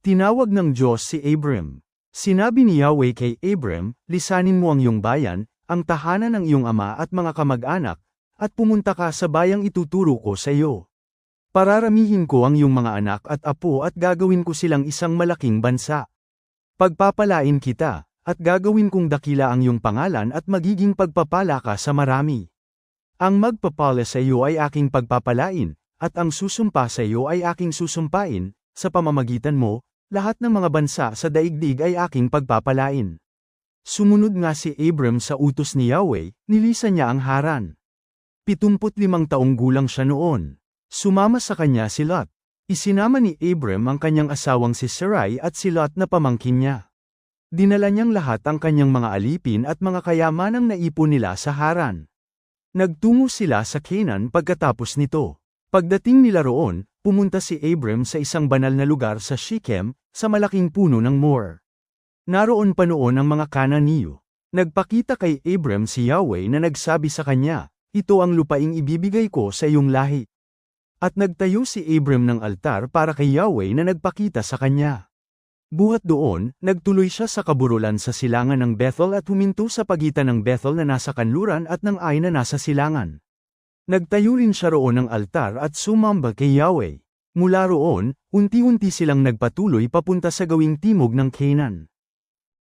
Tinawag ng Diyos si Abram. Sinabi ni Yahweh kay Abram, lisanin mo ang iyong bayan, ang tahanan ng iyong ama at mga kamag-anak, at pumunta ka sa bayang ituturo ko sa iyo. Pararamihin ko ang iyong mga anak at apo at gagawin ko silang isang malaking bansa. Pagpapalain kita, at gagawin kong dakila ang iyong pangalan at magiging pagpapala ka sa marami. Ang magpapala sa iyo ay aking pagpapalain, at ang susumpa sa iyo ay aking susumpain, sa pamamagitan mo, lahat ng mga bansa sa daigdig ay aking pagpapalain. Sumunod nga si Abram sa utos ni Yahweh, nilisan niya ang Haran. 75 taong gulang siya noon. Sumama sa kanya si Lot. Isinama ni Abram ang kanyang asawang si Sarai at si Lot na pamangkin niya. Dinala niyang lahat ang kanyang mga alipin at mga kayamanang naipon nila sa Haran. Nagtungo sila sa Canaan pagkatapos nito. Pagdating nila roon, pumunta si Abram sa isang banal na lugar sa Shechem, sa malaking puno ng Moor. Naroon pa noon ang mga Kananiyo. Nagpakita kay Abram si Yahweh na nagsabi sa kanya, Ito ang lupaing ibibigay ko sa iyong lahi. At nagtayo si Abram ng altar para kay Yahweh na nagpakita sa kanya. Buhat doon, nagtuloy siya sa kaburulan sa silangan ng Bethel at huminto sa pagitan ng Bethel na nasa kanluran at ng Ai na nasa silangan. Nagtayo rin siya roon ng altar at sumamba kay Yahweh. Mula roon, unti-unti silang nagpatuloy papunta sa gawing timog ng Canaan.